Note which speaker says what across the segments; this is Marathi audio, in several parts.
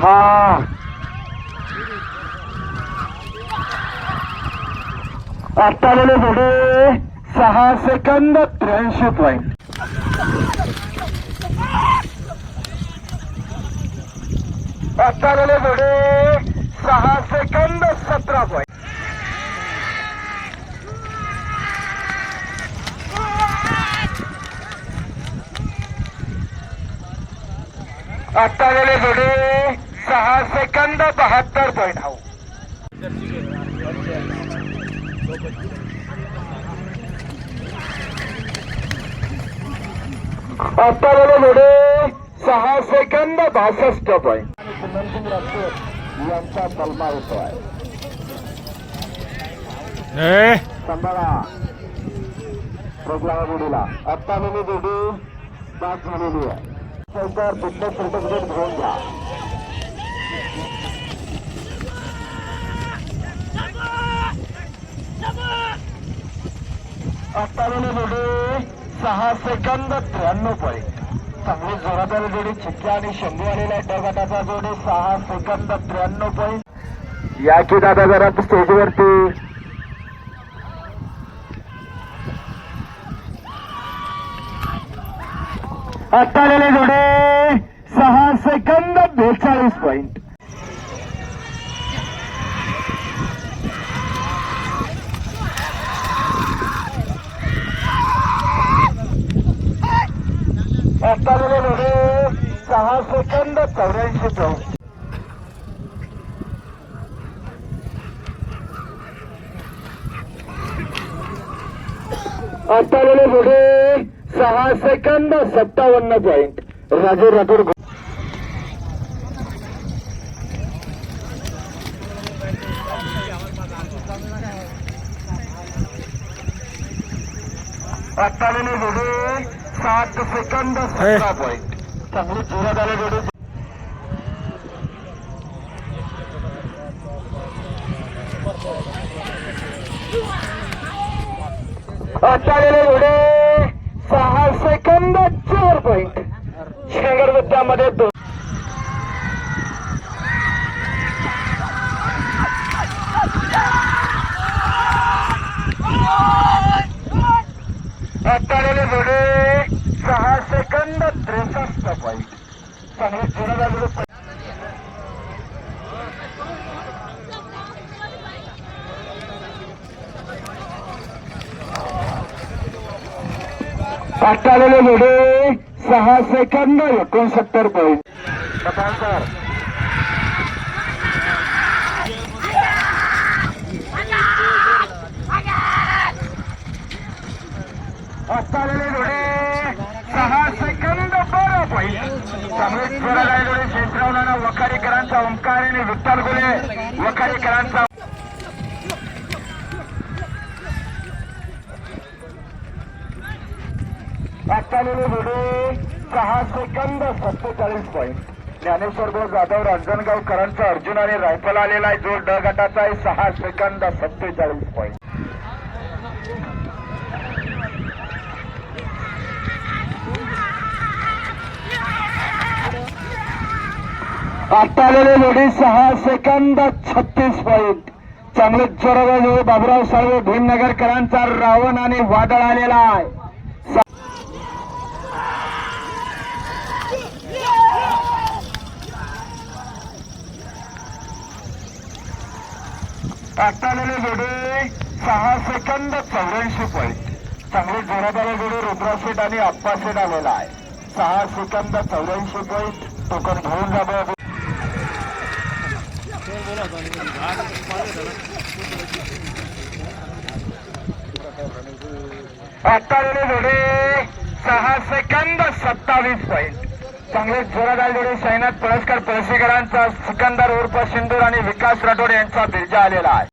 Speaker 1: हा. आता आलेले घोडे सहा सेकंद त्र्याऐंशी पॉईंट आता आलेले घोडे सहा सेकंद सतरा पॉईंट आता आलेले घोडे सहा सेकंद बहात्तर पॉईंट हाऊ आता घोडे सहा सेकंद बासष्ट पॉईंट यांचा सलमा होतो आहे सांभाळा. प्रोग्राम आत्ता जोडी झालेली आहे सरकार फिटनेस सर्टिफिकेट घेऊन घ्या आत्ता जोडी सहा सेकंद त्र्याण्णव पॉईंट. चांगली जोरादार जोडी चिक्क्या आणि शंभू आलेला आहे. ड गटाचा जोडी सहा सेकंद त्र्याण्णव पॉईंट. या की दादा जरा स्टेजवरती. आता आलेले जोडे सहा सेकंद बेचाळीस पॉईंट. आता आलेले सहा सेकंद चौऱ्याऐंशी चौक आता मध्ये सहा सेकंद सत्तावन्न पॉईंट राजे राठोड आता आलेले जोडे सात सेकंद सतरा पॉईंट चांगली जोरात आले जोडे सहा सेकंद चार पॉईंट शेंगरवत्यामध्ये दोन आता आलेले घोडे सहा सेकंद त्रेसष्ट पॉईंट चांगले जोरात आलेले आता आलेले सहा सेकंद एकोणसत्तर पॉईंट सर आता आलेले सहा सेकंद बारा पॉईंट चांगले जोरात वखारीकरांचा ओंकार आणि विठ्ठल गुले. वखारीकरांचा आता आलेले सहा सेकंद सत्तेचाळीस पॉईंट ज्ञानेश्वर भाऊ जाधव रांजणगावकरांचा अर्जुन आणि रायफल आलेला आहे. जो ड गटाचा आहे. सहा सेकंद सत्तेचाळीस पॉईंट आता आलेले जोडी सहा सेकंद छत्तीस पॉईंट चांगले जोरावर बाबुराव साळवे भीमनगरकरांचा रावण आणि वादळ आलेला आहे. आता जोडे सहा सेकंद चौऱ्याऐंशी पॉईंट चांगले जोरात जोडे रुद्रा आणि आप्पा आलेला आहे. सहा सेकंद चौऱ्याऐंशी पॉईंट टोकन घेऊन जावं आता जोडे सहा सेकंद सत्तावीस पॉईंट चांगले जोरात आले जोडे साईनाथ पळसकर पळसेकरांचा सिकंदर उर्फ सिंदूर आणि विकास राठोड यांचा बिर्जा आलेला आहे.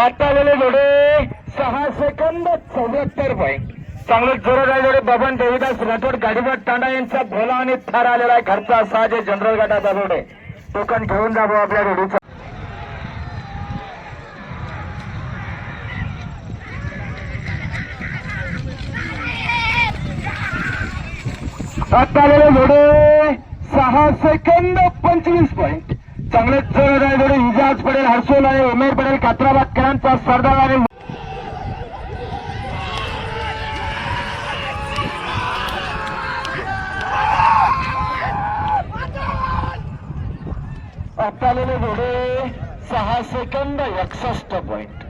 Speaker 1: आता आलेले जोडे सहा सेकंद चौऱ्याहत्तर पॉईंट चांगले जोरात आले जोडे बबन देवीदास राठोड गाडीवाट तांडा यांचा भोला आणि थार आलेला आहे. घरचा सहाजे जनरल गटाचा जोडे. टोकन घेऊन जावं आपल्या जोडीचा. आता आलेले जोडे सहा सेकंद पंचवीस पॉईंट चांगले जोरात आहे जोडे इजाज पडेल हर्षोल आहे उमेर पडेल कात्राबादकरांचा सरदार आहे. आता आलेले जोडे सहा सेकंद एकसष्ट पॉईंट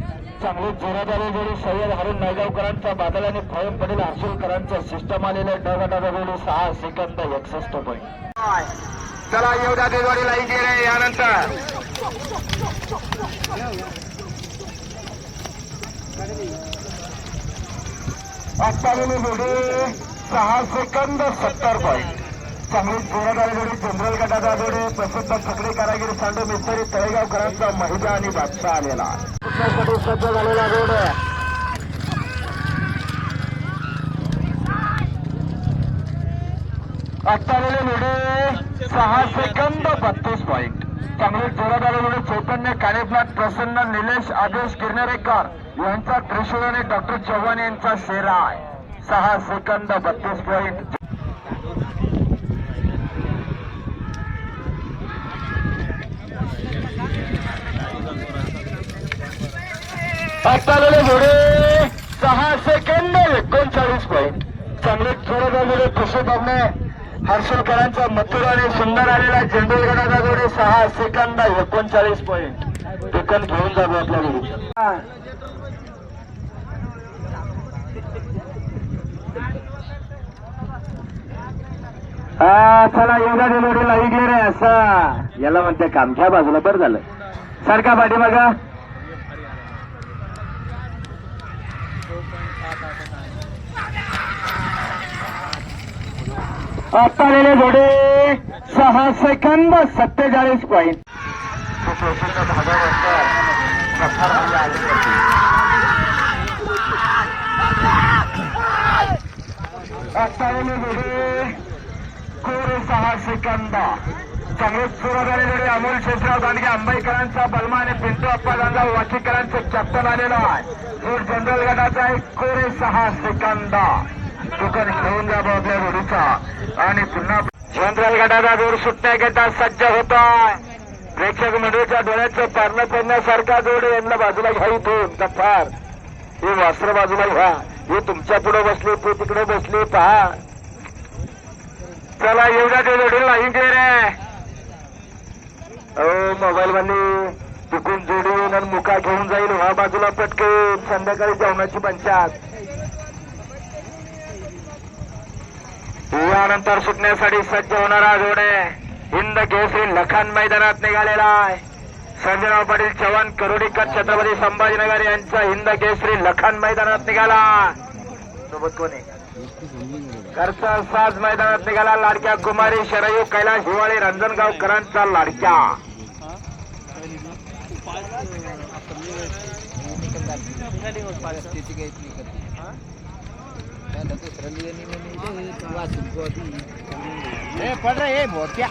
Speaker 1: चांगले जोरात आले जोडी सय्यद हरून नायगावकरांचा बादल आणि फळम पडेल हर्सुलकरांचा सिस्टम आलेले ड गटाचा जोडी सहा सेकंद एकसष्ट पॉईंट चला द्या देवारी लाईन गेले यानंतर. आलेले जोडे सहा सेकंद सत्तर पॉईंट चांगली जोरात आले जोडी जनरल गटाचा जोडी प्रसिद्ध छकडी कारागीर सांडू मिस्त्री तळेगावकरांचा महिला आणि बादशाह आलेला कुठल्यासाठी सज्ज झालेला जोड आता आलेले सहा सेकंद बत्तीस पॉईंट चांगले जोरात आले जोडे चैतन्य प्रसन्न निलेश आदेश गिरणारेकर यांचा त्रिशूळ आणि डॉक्टर चव्हाण यांचा शेरा आहे. सहा सेकंद बत्तीस पॉईंट आता घोडे सहा सेकंद एकोणचाळीस पॉईंट चांगले जोरात आलेले खुशी हर्षलकरांचा मथुर आणि सुंदर आलेला झेंडू गडाचा जोडे सहा सेकंद एकोणचाळीस पॉईंट टोकन घेऊन जातो आपल्या घरी. हा चला एवढा जोडी लागले रे असा. याला म्हणते कामच्या बाजूला. बरं झालं. सारखा पाठी बघा आलेले घोडे सहा सेकंद सत्तेचाळीस पॉईंट आता आलेले घोडे कोरे सहा सेकंदा. चांगले सुरू झालेले अमोल शेषराव दांडगे आंबेकरांचा बलमा आणि पिंटू अप्पा गांजा वाकीकरांचे कॅप्टन आलेला आहे. जो जनरल गटाचा एक कोरे सहा सेकंदा दुकान घेऊन जा आपल्या घोडीचा आणि पुन्हा जनरल गटाचा जोर सुटण्याकरिता सज्ज होता प्रेक्षक मंडळीच्या डोळ्याचं पारणं पडण्यासारखा जोड यांना बाजूला घ्या इथून. गप्पार. हे वास्त्र बाजूला घ्या. हे तुमच्यापुढे बसले ते तिकडे बसले पहा. चला एवढ्या ते जोडीला. नाही रे. मोबाईल वाले चुकून जोडून आणि मुका घेऊन जाईल हा बाजूला पटके. संध्याकाळी जेवणाची पंचायत यानंतर सुटण्यासाठी सज्ज होणारा जोडे हिंद केसरी लखान मैदानात निघालेला आहे. संजयराव पाटील चव्हाण करोडीकर छत्रपती संभाजीनगर यांचा हिंद केसरी लखान मैदानात निघाला. सोबत कोणी घरचा साज मैदानात निघाला लाडक्या कुमारी शरयू कैलास हिवाळी रंजनगावकरांचा लाडक्या.
Speaker 2: पड़ रहा है बहुत क्या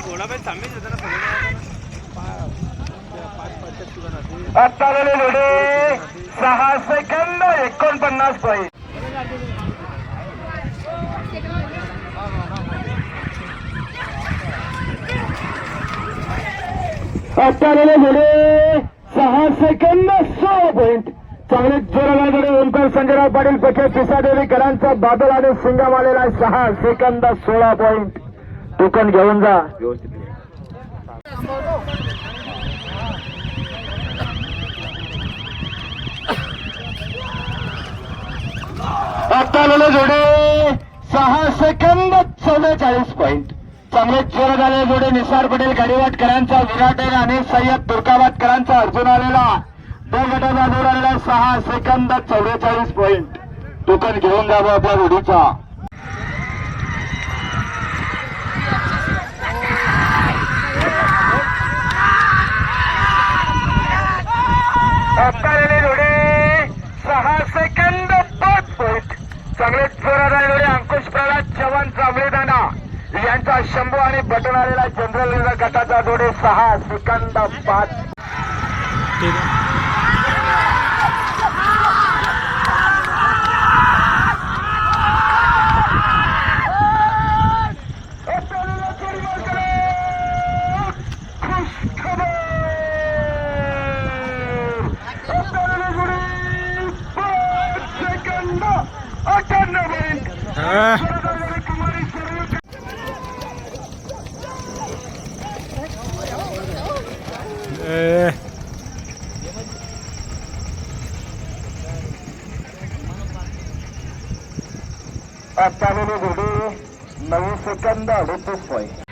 Speaker 2: घोडा पाहिजे थांबेच होता ना
Speaker 1: आता सहा सेकंद एकोणपन्नास पॉईंट आता आलेले सहा सेकंद सोळा पॉईंट चांगले जोराला जोडे ओंकार संजयराव पाटील पखे पिसादेवी करांचा बादल आणि सिंगम आलेला आहे सहा सेकंद सोळा पॉईंट टोकन घेऊन जा. आत्ता जोडे. सहा सेकंद चव्वेचाळीस पॉईंट चांगले जोर झाले जोडे. निसार पटेल गाडीवाटकरांचा विराटर आणि सय्यद तुर्काबादकरांचा अर्जुन आलेला. दोन गटाचा जोर आलेला सहा सेकंद चव्वेचाळीस पॉईंट टोकन घेऊन जावं आपल्या जोडीचा. जोडे. सहा सेकंद चांगले जोरात आले अंकुश प्रल्हाद चव्हाण जांभळेदाना. यांचा शंभू आणि बटन आलेला जनरल गटाचा जोडे. सहा सेकंद पाच आता आलेले घोडे नऊ सेकंद अडतीस पॉईंट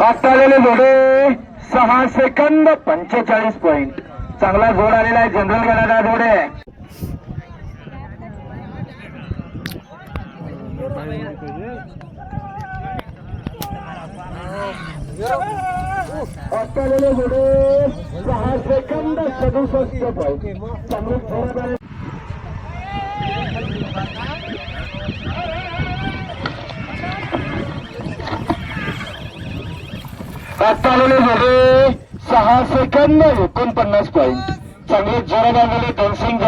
Speaker 1: आता आलेले घोडे सहा सेकंद पंचेचाळीस पॉईंट. चांगला जोड आलेला आहे जनरल गणाचा जोड. आहे सहा सेकंद सदुसष्ट पॉईंट. चांगले जोरात आले झाले आलेले सहा सेकंद एकोणपन्नास पॉईंट चांगले जोरात आलेले धनसिंग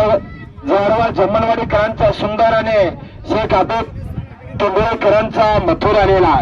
Speaker 1: जवळवा जमनवाडीकरांचा सुंदर आणि शेख आबेद टोंगरेकरांचा मथुर आलेला.